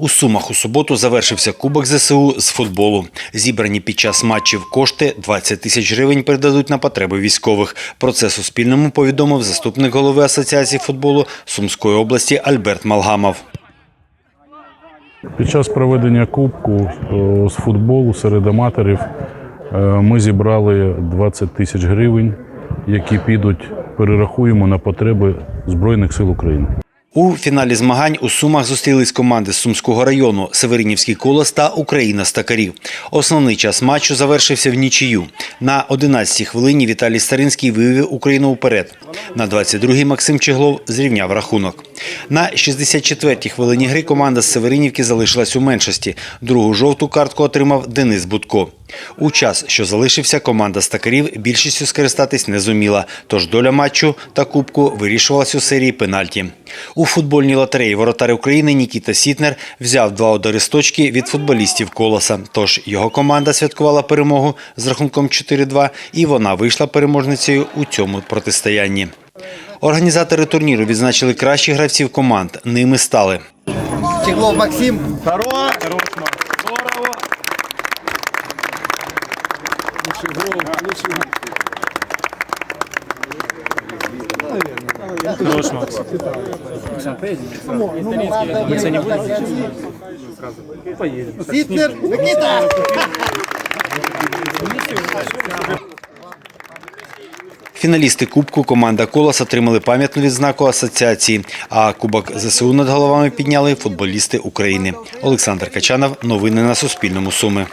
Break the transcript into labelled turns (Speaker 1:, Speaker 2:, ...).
Speaker 1: У Сумах у суботу завершився Кубок ЗСУ з футболу. Зібрані під час матчів кошти 20 тисяч гривень передадуть на потреби військових. Про це Суспільному повідомив заступник голови Асоціації футболу Сумської області Альберт Малгамов.
Speaker 2: Під час проведення кубку е, з футболу серед аматорів е, ми зібрали 20 тисяч гривень, які підуть, перерахуємо на потреби Збройних сил України.
Speaker 1: У фіналі змагань у Сумах зустрілись команди з Сумського району Северинівський колос та Україна Стакарів. Основний час матчу завершився в нічию. На 11-й хвилині Віталій Старинський вивів Україну вперед. На 22-й Максим Чеглов зрівняв рахунок. На 64-й хвилині гри команда з Северинівки залишилась у меншості. Другу жовту картку отримав Денис Будко. У час, що залишився, команда стакарів більшістю скористатись не зуміла, тож доля матчу та кубку вирішувалась у серії пенальті. У футбольній лотереї воротар України Нікіта Сітнер взяв два удари з точки від футболістів колоса. Тож його команда святкувала перемогу з рахунком 4-2, і вона вийшла переможницею у цьому протистоянні. Організатори турніру відзначили кращих гравців команд. Ними стали
Speaker 3: Чеглов Максим.
Speaker 4: Здорово! Здорово! Хорош, Макс.
Speaker 3: Сітнер. Никита.
Speaker 1: Фіналісти Кубку команда Колос отримали пам'ятну відзнаку асоціації, а Кубок ЗСУ над головами підняли футболісти України. Олександр Качанов. Новини на Суспільному. Суми.